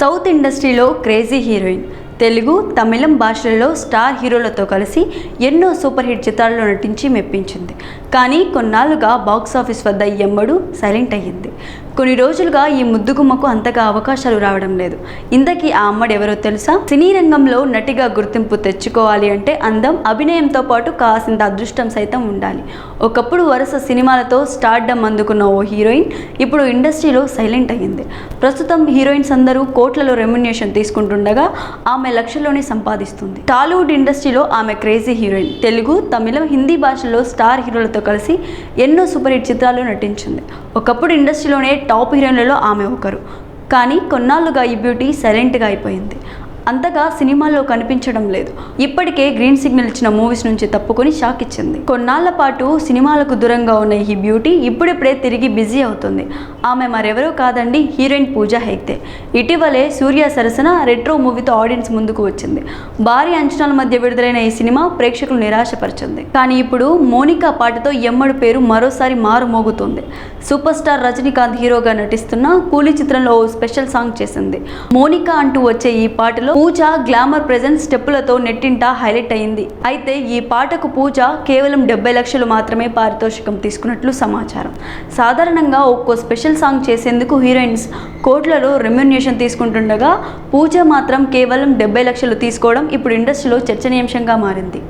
South ఇండస్ట్రీలో crazy heroine. Telugu తమిళం భాషలలో star హీరోలతో కలిసి ఎన్నో సూపర్ హిట్ చిత్రాల్లో నటించి మెప్పించింది. కానీ కొన్నాళ్ళుగా బాక్స్ ఆఫీస్ వద్ద ఈ ఎమ్మడు సైలెంట్ అయ్యింది. కొన్ని రోజులుగా ఈ ముద్దుగుమ్మకు అంతగా అవకాశాలు రావడం లేదు. ఇంతకీ ఆ అమ్మడు ఎవరో తెలుసా? సినీ రంగంలో నటిగా గుర్తింపు తెచ్చుకోవాలి అంటే అందం అభినయంతో పాటు కాసింత అదృష్టం సైతం ఉండాలి. ఒకప్పుడు వరుస సినిమాలతో స్టార్డమ్ అందుకున్న ఓ హీరోయిన్ ఇప్పుడు ఇండస్ట్రీలో సైలెంట్ అయ్యింది. ప్రస్తుతం హీరోయిన్స్ అందరూ కోట్లలో రెమ్యునేషన్ తీసుకుంటుండగా ఆమె లక్షల్లోనే సంపాదిస్తుంది. టాలీవుడ్ ఇండస్ట్రీలో ఆమె క్రేజీ హీరోయిన్. తెలుగు తమిళం హిందీ భాషల్లో స్టార్ హీరోలతో కలిసి ఎన్నో సూపర్ హిట్ చిత్రాల్లో నటించింది. ఒకప్పుడు ఇండస్ట్రీలోనే టాప్ హీరోయిన్లలో ఆమె ఒకరు. కానీ కొన్నాళ్ళుగా ఈ బ్యూటీ సైలెంట్గా అయిపోయింది. అంతగా సినిమాల్లో కనిపించడం లేదు. ఇప్పటికే గ్రీన్ సిగ్నల్ ఇచ్చిన మూవీస్ నుంచి తప్పుకొని షాక్ ఇచ్చింది. కొన్నాళ్ళ పాటు సినిమాలకు దూరంగా ఉన్న ఈ బ్యూటీ ఇప్పుడిప్పుడే తిరిగి బిజీ అవుతుంది. ఆమె మరెవరో కాదండి హీరోయిన్ పూజా హెగ్దే ఇటీవలే సూర్య సరసన రెట్రో మూవీతో ఆడియన్స్ ముందుకు వచ్చింది. భారీ అంచనాల మధ్య విడుదలైన ఈ సినిమా ప్రేక్షకులు నిరాశపరిచింది. కానీ ఇప్పుడు మోనికా పాటతో ఎమ్మడి పేరు మరోసారి మారుమోగుతుంది. సూపర్ స్టార్ రజనీకాంత్ హీరోగా నటిస్తున్న కూలీ చిత్రంలో ఓ స్పెషల్ సాంగ్ చేసింది. మోనికా అంటూ వచ్చే ఈ పాటలో పూజ గ్లామర్ ప్రెజెంట్ స్టెప్పులతో నెట్టింట హైలైట్ అయింది. అయితే ఈ పాటకు పూజ కేవలం డెబ్బై లక్షలు మాత్రమే పారితోషికం తీసుకున్నట్లు సమాచారం. సాధారణంగా ఒక్కో స్పెషల్ సాంగ్ చేసేందుకు హీరోయిన్స్ కోట్లలో రెమ్యునేషన్ తీసుకుంటుండగా పూజ మాత్రం కేవలం డెబ్బై లక్షలు తీసుకోవడం ఇప్పుడు ఇండస్ట్రీలో చర్చనీయాంశంగా మారింది.